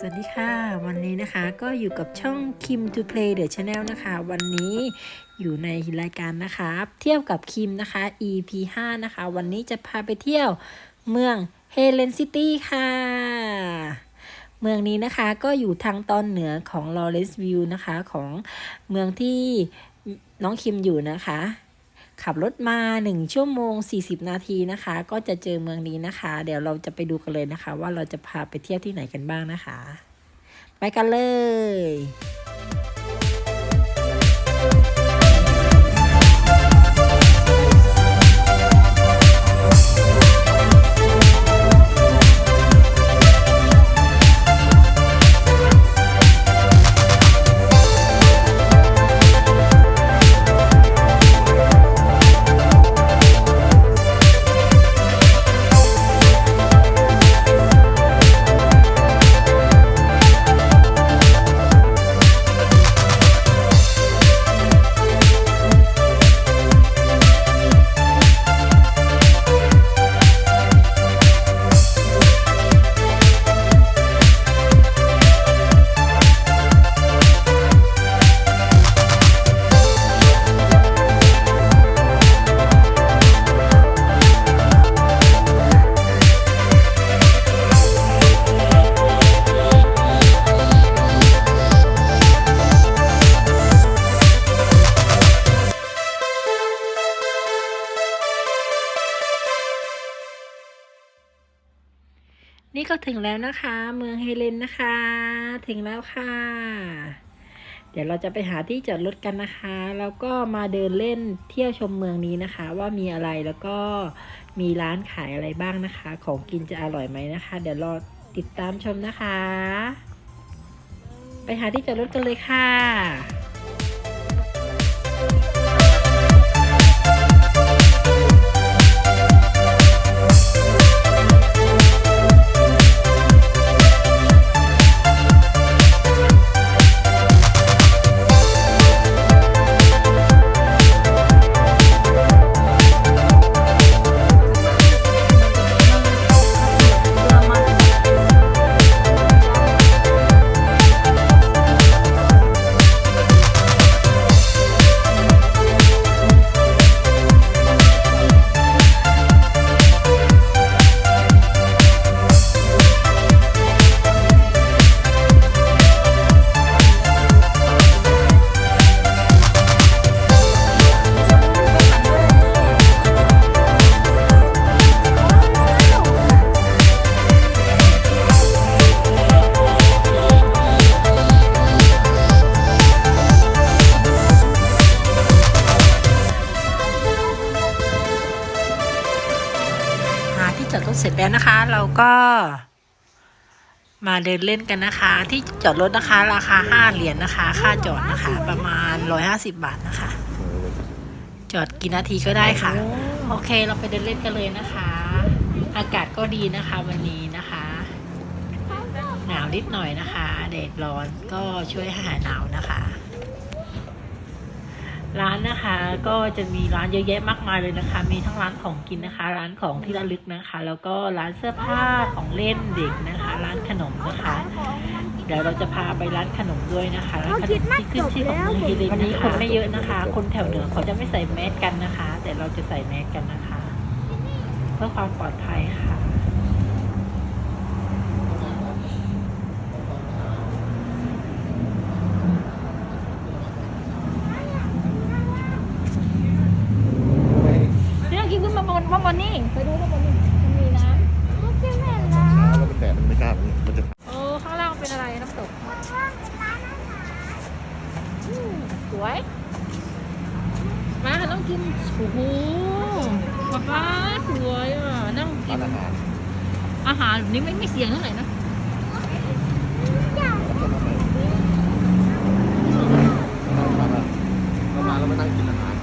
สวัสดีค่ะ วันนี้นะคะก็อยู่กับช่อง Kim to Play the Channel นะคะ วันนี้อยู่ในรายการนะคะ เที่ยวกับคิมนะคะ EP 5 นะคะ วันนี้จะพาไปเที่ยวเมืองเฮเลนซิตี้ค่ะ เมืองนี้นะคะก็อยู่ทางตอนเหนือของลอเรสวิวนะคะ ของเมืองที่น้องคิมอยู่นะคะ ขับรถมา 1 ชั่วโมง 40 นาทีนะคะ ก็จะเจอเมืองนี้นะคะ เดี๋ยวเราจะไปดูกันเลยนะคะ ว่าเราจะพาไปเที่ยวที่ไหนกันบ้างนะคะ ไปกันเลย ถึงแล้วนะคะ เมืองเฮเลนนะคะ ถึงแล้วค่ะ เดี๋ยวเราจะไปหาที่จอดรถกันนะคะ แล้วก็มาเดินเล่นเที่ยวชมเมืองนี้นะคะ ว่ามีอะไรแล้วก็มีร้านขายอะไรบ้างนะคะ ของกินจะอร่อยไหมนะคะ เดี๋ยวรอติดตามชมนะคะ ไปหาที่จอดรถกันเลยค่ะ ก็มาเดินเล่นกันนะคะ ที่จอดรถนะคะ ราคาห้าเหรียญนะคะ ค่าจอดนะคะ ประมาณร้อยห้าสิบบาทนะคะ จอดกี่นาทีก็ได้ค่ะ โอเคเราไปเดินเล่นกันเลยนะคะ อากาศก็ดีนะคะวันนี้นะคะ หนาวนิดหน่อยนะคะแดดร้อนก็ช่วยหายหนาวนะคะ ร้านนะคะก็จะมีร้านเยอะแยะมากมายเลยนะคะ มีทั้งร้านของกินนะคะ ร้านของที่ระลึกนะคะ แล้วก็ร้านเสื้อผ้าของเล่นเด็กนะคะ ร้านขนมนะคะ เดี๋ยวเราจะพาไปร้านขนมด้วยนะคะร้านขนมที่ขึ้นชื่อของเมืองฮิรินนี้คนไม่เยอะนะคะ คนแถวเหนือเขาจะไม่ใส่แมสกันนะคะ แต่เราจะใส่แมสกันนะคะ เพื่อความปลอดภัยค่ะ เรื่องคิด ขึ้นมาบนว่าบนนี่ไปดูข้างบนนี่มันมีน้ไม่ใช่แม่นะช้าแล้วมันแดดมันไม่กล้ามันมันจะำโอ้ข้างล่างเป็นอะไรน้ำตกอืมสวย มาค่ะน้องกิมโอ้โหป๊าป๊าสวยอะนั่งกิร้านนอาหารอาหารแบบนี้ไม่ไม่เสี่ยงเท่าไหร่นะแล้วก็มาไปเรามาแล้วมานั่งกินอาหาร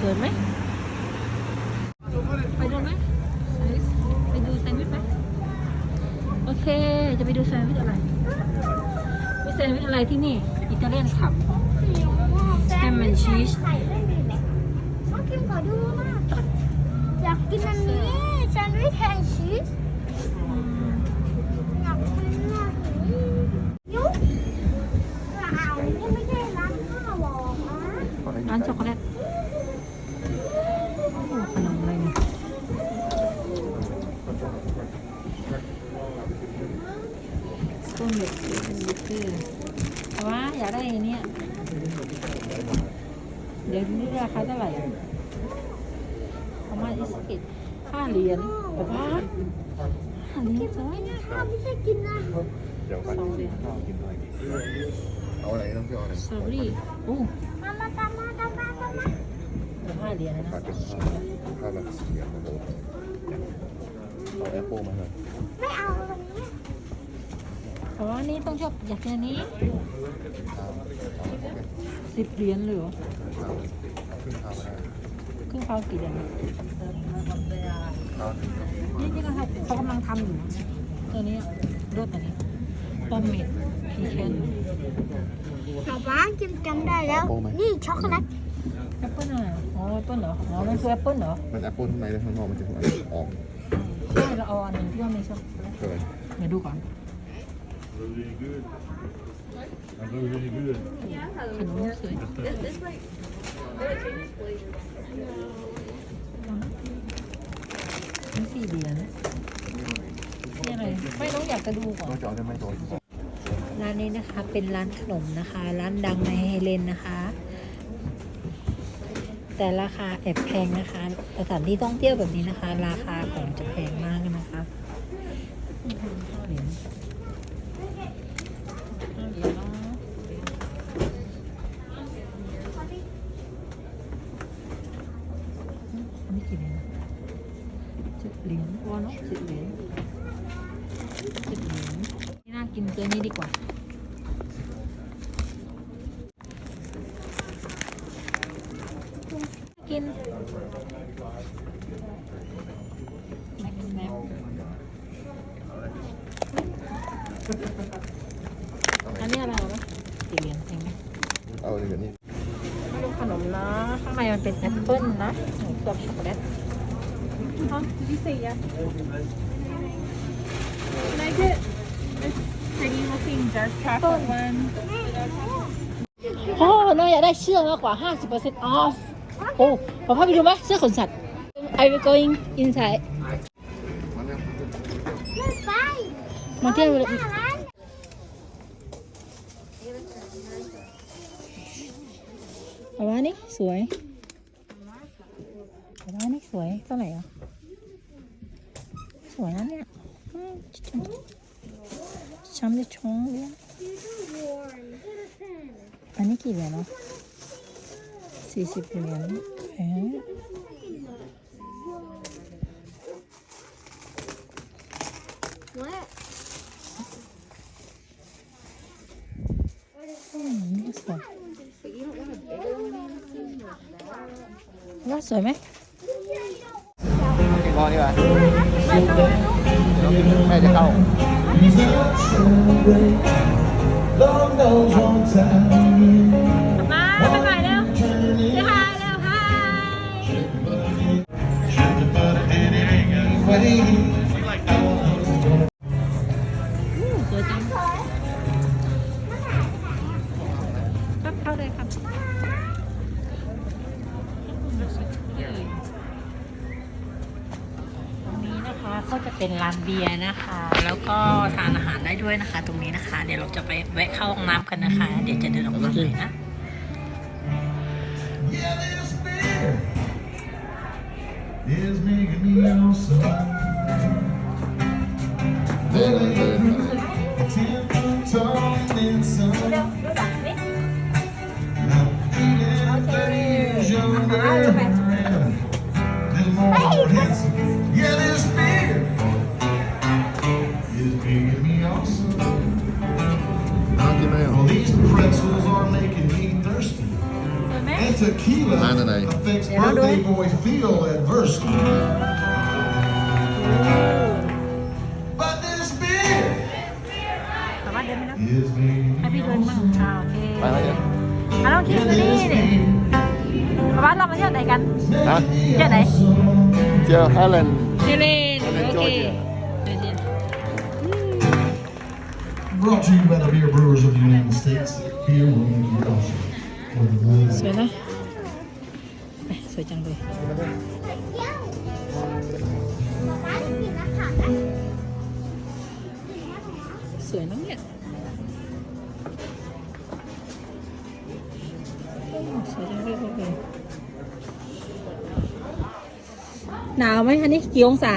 สวยไหมไปดูไหมไปดูแซนด์วิชไหมโอเค จะ ไปดูแซนด์วิชอะไรมีแซนด์วิชอะไรที่นี่ อิตาเลียนขับแฮมแอนด์ชีส ไข่เล่นดิเนี่ยน้องกิมขอดูมาก อยากกินอันนี้แซนด์วิชแฮมชีสอยากกินมากเลยานช็อกโกแลตโอ้โหขนมอะไรเนี่ยต้นเด็กเป็นบุฟเฟ่ต์แต่ว่าอยากได้อันเนี้ยเดี๋ยวนี้ราคาเท่าไหร่ประมาณอิสกิตห้าเหรียญแต่ ว่าห้าเหรียญจ้ะข้าวไม่ใช่กินนะเดี๋ยวไปสองเหรียญกินอะไรเอาอะไรน้องพี่เอาอะไรสตรอเบอรี่โอ้มามาตามมาตามมาตามมาห้าเหรียญนะขาดเป็นข้าวข้าวแบบเสียงโอ้โหเอาแอปเปิลมาเลยไม่เอาตรงนี้อ๋อนนี้ต้องชอบอยากกินอันนี้สิบเหรียญเลยเหรอข้าวเอาขึ้นข้าวมา ได้ครึ่งข้าวกี่เหรียญข้าวนี่นี่ก็เขาเขากำลังทำอยู่นะตัวนี้รสอันนี้ปอมเมดพีเคนป๊าป๊ากินจำได้แล้ว นี่ช็อกโกแลตแอปเปิ้ลอะไรอ๋อแอปเปิ้ลเหรออ๋อมันคือแอปเปิ้ลเหรอมันแอปเปิลข้างในและข้างนอกมันจะออกใช่เราเอาอันหนึ่งที่ว่ามีช็อกโกแลตเกินเดี๋ยวดูก่อนขนมสวย นี่สี่เหรียญนี่อะไรไม่ต้องอยากจะดูก่อนต้องจะเอาได้ไหมตัวร้านนี้นะคะเป็นร้านขนมนะคะ ร้านดังในเฮเลนนะคะ แต่ราคาแอบแพงนะคะสถานที่ท่องเที่ยวแบบนี้นะคะ ราคาของจะแพงมากนะคะห้าเหรียญห้าเหรียญเนาะอันนี้กี่เหรียญเจ็ดเหรียญพอเนาะเจ็ดเหรียญเจ็ดเหรียญนี่น่ากินตัวนี้ดีกว่ากินแม็กซ์แม็กอันนี้อะไรวะสี่เหรียญเองไหมเอาเลยแบบนี้ไม่รู้ขนมนะข้างในมันเป็นแอปเปิ้ลนะหนูตัวช็อกโกแลต ฮะดิสิยะ Like it? This pretty looking dark chocolate one. โอ้น้องอยากได้เสื้อมากกว่า 50% off โอ้ขอพาไปดูไหมเสื้อขนสัตว์ I will going inside มาเที่ยวหน้าร้านเอาว่านี่สวยเอาว่านี่สวยเท่าไหร่อะ วยนะเนี่ยช้ำจะชงเลยอันนี้กี่เหรียญเนาะสี่สิบเหรียญแพงอืมนี่สวยว่าสวยไหมกินรอดีกว่า แม่จะเข้ามา ก็จะเป็นร้านเบียร์นะคะ แล้วก็ทานอาหารได้ด้วยนะคะ ตรงนี้นะคะ เดี๋ยวเราจะไปแวะเข้าห้องน้ำกันนะคะ เดี๋ยวจะเดินออกมาเลยนะ is making me awesome. Well, it grew tequila Ah, no, no. affects birthday boy feel adversely. But this beer แต่ว่าเดินไม่ได้ is making ให้พี่ me เดินบ้าง awesome. อ่าโอเค ไปแล้วเนี่ย อ่ะเราเที่ยว Yeah, ที่นี่ this นี่ beer ป้าบ้านเรามาเที่ยวไหนกัน ฮะ making me เที่ยวไหน awesome. เที่ยวไฮแลนด์ เที่ยวเลน Helen โอเค Georgia เดี๋ยวเดี๋ยว Brought to you by the beer brewers of the United States. Beer will make you awesome. For the ones สวยนะ วยจังเลยสวยน้องเนี่ยสวยจังเลยเหนาวไหมคะนี่กี่องศา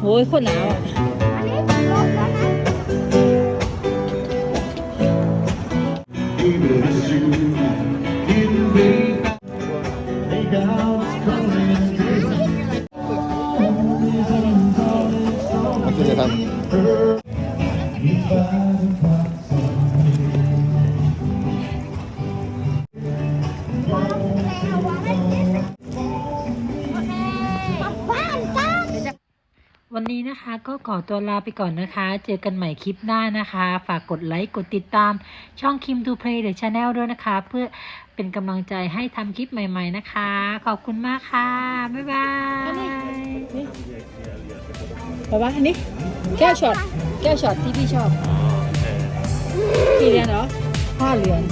โอ้ยคนหนาวอะ Thank you. ก็ขอตัวลาไปก่อนนะคะ เจอกันใหม่คลิปหน้านะคะ ฝากกดไลค์ กดติดตาม ช่อง Kim to Play the Channel ด้วยนะคะ เพื่อเป็นกำลังใจให้ทำคลิปใหม่ ๆนะคะ ขอบคุณมากค่ะ บ๊ายบายป๊าป๊าอันนี้แก้วช็อต แก้วช็อตที่พี่ชอบ กี่เหรียญเหรอห้าเหรียญ